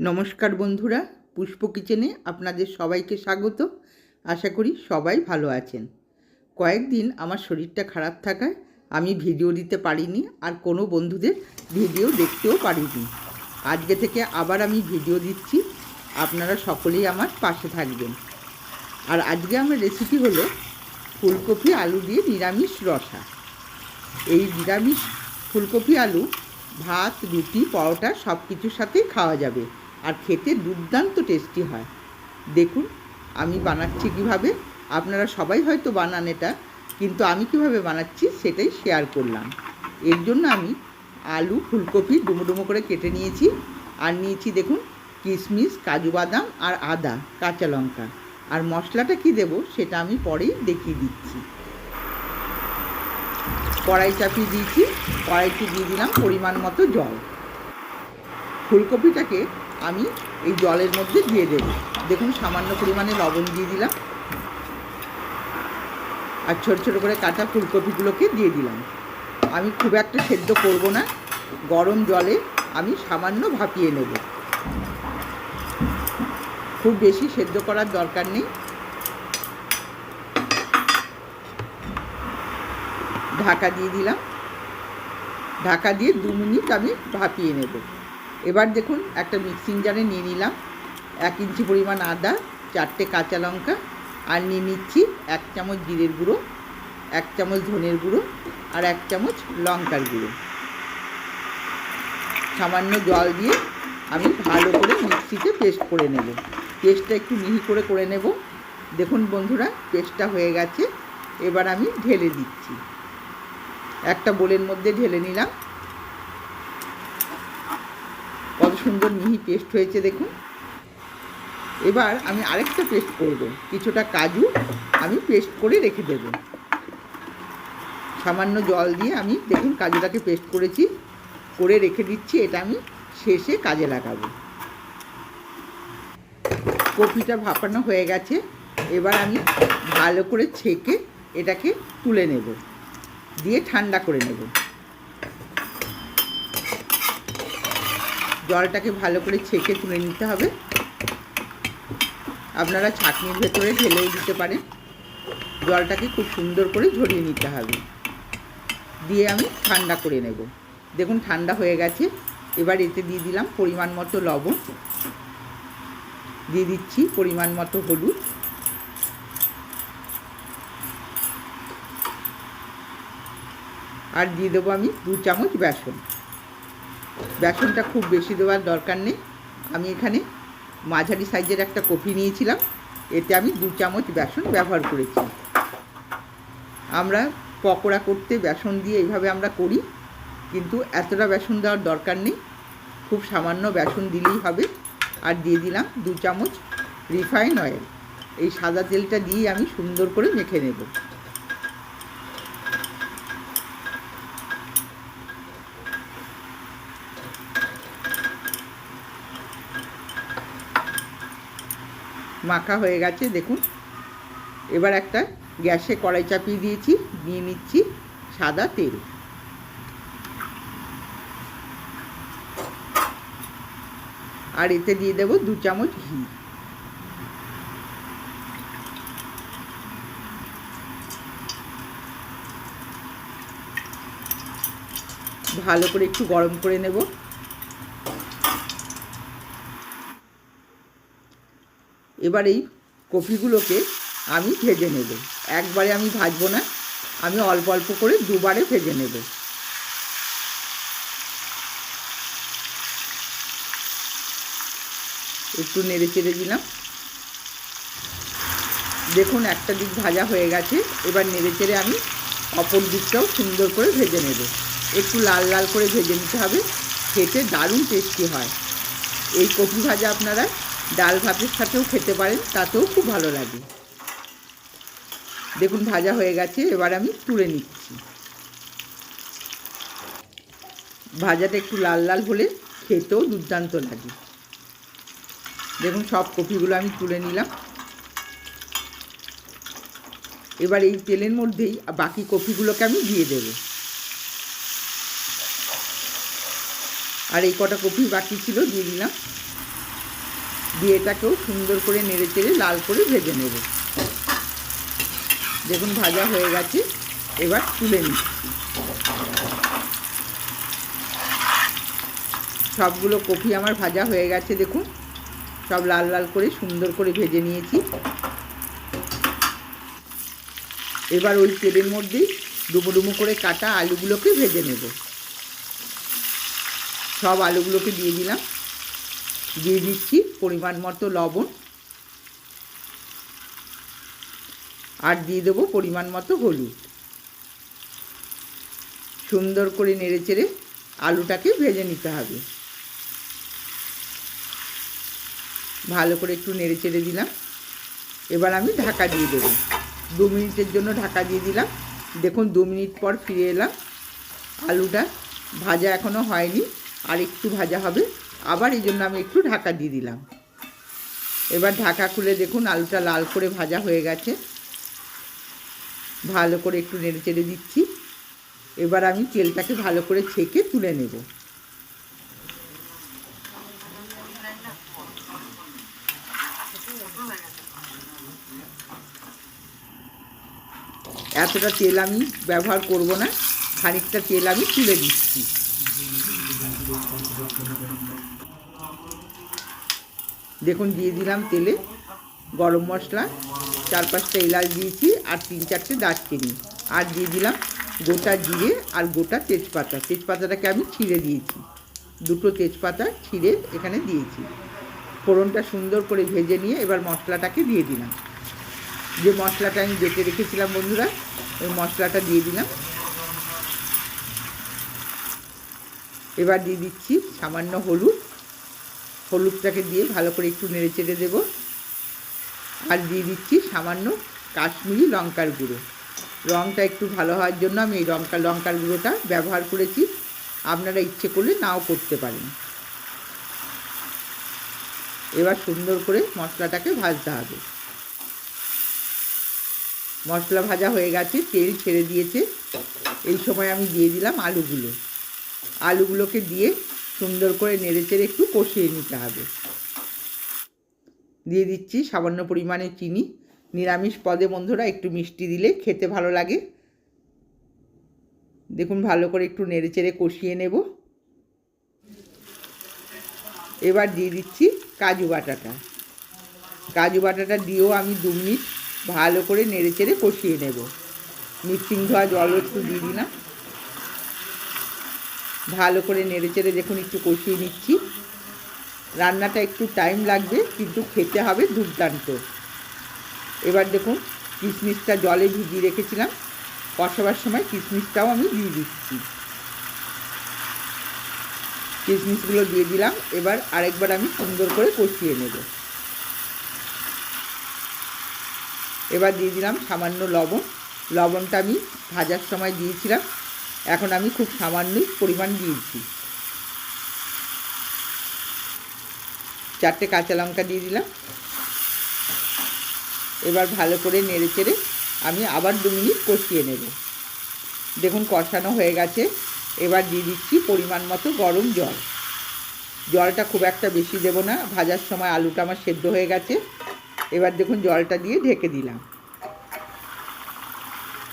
নমস্কার বন্ধুরা, পুষ্প কিচেনে আপনাদের সবাইকে স্বাগত। আশা করি সবাই ভালো আছেন। কয়েকদিন আমার শরীরটা খারাপ থাকায় আমি ভিডিও দিতে পারিনি আর কোনো বন্ধুদের ভিডিও দেখতেও পারিনি। আজকে থেকে আবার আমি ভিডিও দিচ্ছি, আপনারা সকলেই আমার পাশে থাকবেন। আর আজকে আমার রেসিপি হলো ফুলকপি আলু দিয়ে নিরামিষ রসা। এই নিরামিষ ফুলকপি আলু, ভাত, রুটি, পরোটা সব কিছুর সাথেই খাওয়া যাবে। আর খেতে দুর্দান্ত টেস্টি হয়। দেখুন, আমি বানাচ্ছি কীভাবে, আপনারা সবাই হয়তো বানান এটা, কিন্তু আমি কীভাবে বানাচ্ছি সেটাই শেয়ার করলাম। এর জন্য আমি আলু, ফুলকপি ডুমো ডুমো করে কেটে নিয়েছি, আর নিয়েছি দেখুন কিশমিশ কাজু বাদাম আর আদা, কাঁচা লঙ্কা। আর মশলাটা কি দেব সেটা আমি পরেই দেখিয়ে দিচ্ছি। কড়াই চাপিয়ে দিয়েছি, কড়াইতে দিয়ে দিলাম পরিমাণ মতো জল। ফুলকপিটাকে আমি এই জলের মধ্যে দিয়ে দেব। দেখুন, সামান্য পরিমাণে লবণ দিয়ে দিলাম। আর ছোটো ছোটো করে কাটা ফুলকপিগুলোকে দিয়ে দিলাম। আমি খুব একটা সেদ্ধ করব না। গরম জলে আমি সামান্য ভাপিয়ে নেব। খুব বেশি সেদ্ধ করার দরকার নেই। ঢাকা দিয়ে দিলাম। ঢাকা দিয়ে দু মিনিট আমি ভাপিয়ে নেব। এবার দেখুন, একটা মিক্সিং জারে নিয়ে নিলাম। এক ইঞ্চি পরিমাণ আদা, চারটে কাঁচা লঙ্কা, আর নিয়ে নিচ্ছি এক চামচ জিরের গুঁড়ো, এক চামচ ধনের গুঁড়ো, আর এক চামচ লঙ্কার গুঁড়ো। সামান্য জল দিয়ে আমি ভালো করে মিক্সিতে পেস্ট করে নেব। পেস্টটা একটু মিহি করে করে নেব। দেখুন বন্ধুরা পেস্টটা হয়ে গেছে। এবার আমি ঢেলে দিচ্ছি। একটা বোলের মধ্যে ঢেলে নিলাম। সুন্দর মিহি পেস্ট হয়েছে দেখুন। এবার আমি আরেকটা পেস্ট করব। কিছুটা কাজু আমি পেস্ট করে রেখে দেব। সামান্য জল দিয়ে আমি দেখুন কাজুটাকে পেস্ট করেছি, করে রেখে দিচ্ছি, এটা আমি শেষে কাজে লাগাবো। কপিটা ভাপানো হয়ে গেছে, এবার আমি ভালো করে ছেঁকে এটাকে তুলে নেব, দিয়ে ঠান্ডা করে নেব। জলটাকে ভালো করে ছেঁকে তুলে নিতে হবে। আপনারা ছাঁকনির ভেতরে ঢেলেও দিতে পারেন। জলটাকে খুব সুন্দর করে ঝরিয়ে নিতে হবে। দিয়ে আমি ঠান্ডা করে নেব। দেখুন, ঠান্ডা হয়ে গেছে। এবার এতে দিয়ে দিলাম পরিমাণ মতো লবণ। দিয়ে দিচ্ছি পরিমাণ মতো হলুদ। আর দিয়ে দেবো আমি দু চামচ বেসন। বেসনটা খুব বেশি দেওয়ার দরকার নেই। আমি এখানে মাঝারি সাইজের একটা কফি নিয়েছিলাম। এতে আমি দু চামচ বেসন ব্যবহার করেছি। আমরা পকোড়া করতে বেসন দিয়ে এইভাবে আমরা করি, কিন্তু এতটা বেসন দেওয়ার দরকার নেই। খুব সামান্য বেসন দিলেই হবে। আর দিয়ে দিলাম দু চামচ রিফাইন অয়েল। এই সাদা তেলটা দিয়ে আমি সুন্দর করে মেখে নেব। মাখা হয়ে গেছে, দেখুন। এবার একটা গ্যাসে কড়াই চাপিয়ে দিয়েছি, নিয়ে নিচ্ছি সাদা তেল। আর এতে দিয়ে দেব দু চামচ ঘি। ভালো করে একটু গরম করে নেব। এবার এই কপিগুলোকে আমি ভেজে নেব। একবারে আমি ভাজবো না, আমি অল্প অল্প করে দুবারে ভেজে নেব। একটু নেড়ে চেড়ে দিলাম। দেখুন, একটা দিক ভাজা হয়ে গেছে। এবার নেড়ে চেড়ে আমি অপর দিকটাও সুন্দর করে ভেজে নেব। একটু লাল লাল করে ভেজে নিতে হবে। খেতে দারুণ টেস্টি হয়। এই কপি ভাজা আপনারা ডাল ভাতের সাথেও খেতে পারেন, তাতেও খুব ভালো লাগে। দেখুন, ভাজা হয়ে গেছে, এবার আমি তুলে নিচ্ছি। ভাজাটা একটু লাল লাল হলে খেতেও দুর্দান্ত লাগে। দেখুন, সব কপিগুলো আমি তুলে নিলাম। এবার এই তেলের মধ্যেই বাকি কপিগুলোকে আমি দিয়ে দেব। আর এই কটা কপি বাকি ছিল, দিয়ে দিলাম। দিয়ে এটাকেও সুন্দর করে নেড়ে চেড়ে লাল করে ভেজে নেব। দেখুন, ভাজা হয়ে গেছে। এবার তুলে নিচ্ছি। সবগুলো কপি আমার ভাজা হয়ে গেছে, দেখুন। সব লাল লাল করে সুন্দর করে ভেজে নিয়েছি। এবার ওই তেলের মধ্যেই ডুমো ডুমো করে কাটা আলুগুলোকে ভেজে নেব। সব আলুগুলোকে দিয়ে দিলাম। দিয়ে দিচ্ছি পরিমাণ মতো লবণ। আর দিয়ে দেবো পরিমাণ মতো হলুদ। সুন্দর করে নেড়ে চেড়ে আলুটাকে ভেজে নিতে হবে। ভালো করে একটু নেড়ে চেড়ে দিলাম। এবার আমি ঢাকা দিয়ে দেবো। দু মিনিটের জন্য ঢাকা দিয়ে দিলাম। দেখুন দু মিনিট পর ফিরে এলাম। আলুটা ভাজা এখনও হয়নি। আর একটু ভাজা হবে। আবার এই জন্য আমি একটু ঢাকা দিয়ে দিলাম। এবার ঢাকা খুলে দেখুন, আলুটা লাল করে ভাজা হয়ে গেছে। ভালো করে একটু নেড়ে চেড়ে দিচ্ছি। এবার আমি তেলটাকে ভালো করে ছেঁকে তুলে নেব। এতটা তেল আমি ব্যবহার করব না, খানিকটা তেল আমি তুলে দিচ্ছি। দেখুন, দিয়ে দিলাম তেলে গরম মশলা। চার পাঁচটা এলাচ দিয়েছি আর তিন চারটে দারচিনি। আর দিয়ে দিলাম গোটা জিরে আর গোটা তেজপাতা। তেজপাতাটাকে আমি ছিঁড়ে দিয়েছি। দুটো তেজপাতা ছিঁড়ে এখানে দিয়েছি। ফোড়নটা সুন্দর করে ভেজে নিয়ে এবার মশলাটাকে দিয়ে দিলাম। যে মশলাটা আমি বেটে রেখেছিলাম বন্ধুরা, ওই মশলাটা দিয়ে দিলাম। এবার দিয়ে দিচ্ছি সামান্য হলুদ। হলুদটাকে দিয়ে ভালো করে একটু নেড়ে চেড়ে দেবো। আর দিয়ে দিচ্ছি সামান্য কাশ্মীরি লঙ্কার গুঁড়ো। রঙটা একটু ভালো হওয়ার জন্য আমি এই লঙ্কা লঙ্কার গুঁড়োটা ব্যবহার করেছি। আপনারা ইচ্ছে করলে নাও করতে পারেন। এবার সুন্দর করে মশলাটাকে ভাজতে হবে। মশলা ভাজা হয়ে গেছে, তেল ছেড়ে দিয়েছে। এই সময় আমি দিয়ে দিলাম আলুগুলো। আলুগুলোকে দিয়ে সুন্দর করে নেড়ে চেড়ে একটু কষিয়ে নিতে হবে। দিয়ে দিচ্ছি সামান্য পরিমাণে চিনি। নিরামিষ পদে বন্ধুরা একটু মিষ্টি দিলে খেতে ভালো লাগে। দেখুন ভালো করে একটু নেড়ে চেড়ে কষিয়ে নেব। এবার দিয়ে দিচ্ছি কাজু বাটাটা। কাজু বাটাটা দিয়েও আমি দু মিনিট ভালো করে নেড়ে চেড়ে কষিয়ে নেব। মিক্সিং ধোয়া জলও একটু দিয়ে দিলাম। ভালো করে নেড়ে চেড়ে দেখুন, একটু কষিয়ে নিচ্ছি। রান্নাটা একটু টাইম লাগবে, কিন্তু খেতে হবে দুর্দান্ত। এবার দেখুন, কিশমিশটা জলে ভিজিয়ে রেখেছিলাম। কষাবার সময় কিশমিশটাও আমি দিয়ে দিচ্ছি। কিশমিশগুলো দিয়ে দিলাম, এবার আরেকবার আমি সুন্দর করে কষিয়ে নেব। এবার দিয়ে দিলাম সামান্য লবণ। লবণটা আমি ভাজার সময় দিয়েছিলাম। এখন আমি খুব সামান্যই পরিমাণ দিয়েছি। চারটে কাঁচা লঙ্কা দিয়ে দিলাম। এবার ভালো করে নেড়ে চেড়ে আমি আবার দু মিনিট কষিয়ে নেব। দেখুন কষানো হয়ে গেছে। এবার দিয়ে দিচ্ছি পরিমাণ মতো গরম জল। জলটা খুব একটা বেশি দেব না। ভাজার সময় আলুটা আমার সেদ্ধ হয়ে গেছে। এবার দেখুন জলটা দিয়ে ঢেকে দিলাম।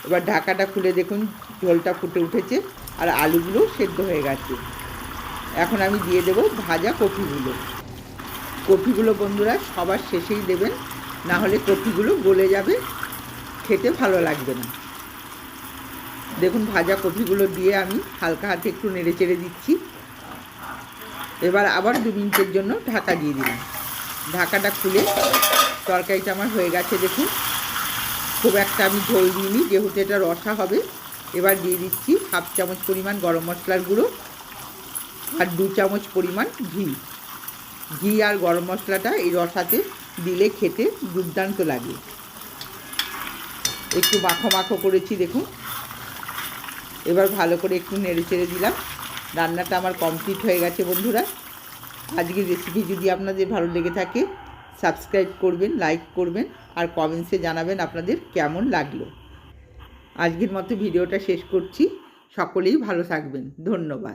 এবার ঢাকাটা খুলে দেখুন ঝোলটা ফুটে উঠেছে আর আলুগুলো সেদ্ধ হয়ে গেছে। এখন আমি দিয়ে দেব ভাজা কপিগুলো। কপিগুলো বন্ধুরা সবার শেষেই দেবেন, না হলে কপিগুলো গলে যাবে, খেতে ভালো লাগবে না। দেখুন ভাজা কপিগুলো দিয়ে আমি হালকা হাতে একটু নেড়ে চেড়ে দিচ্ছি। এবার আবার দু মিনিটের জন্য ঢাকা দিয়ে দিলাম। ঢাকাটা খুলে তরকারিটা আমার হয়ে গেছে দেখুন। খুব একটা আমি ঝোল দিইনি, যেহেতু এটা রসা হবে এবার দিয়ে দিচ্ছি হাফ চামচ পরিমাণ গরম মশলার গুঁড়ো আর দু চামচ পরিমাণ ঘি। ঘি আর গরম মশলাটা এই রসাতে দিলে খেতে দুর্দান্ত লাগে। একটু মাখো মাখো করেছি, দেখুন। এবার ভালো করে একটু নেড়ে চেড়ে দিলাম। রান্নাটা আমার কমপ্লিট হয়ে গেছে, বন্ধুরা। আজকের রেসিপি যদি আপনাদের ভালো লেগে থাকে সাবস্ক্রাইব করবেন লাইক করবেন, আর কমেন্টসে জানাবেন আপনাদের কেমন লাগল। আজকের মতো ভিডিওটা শেষ করছি। সকলেই ভালো থাকবেন। ধন্যবাদ।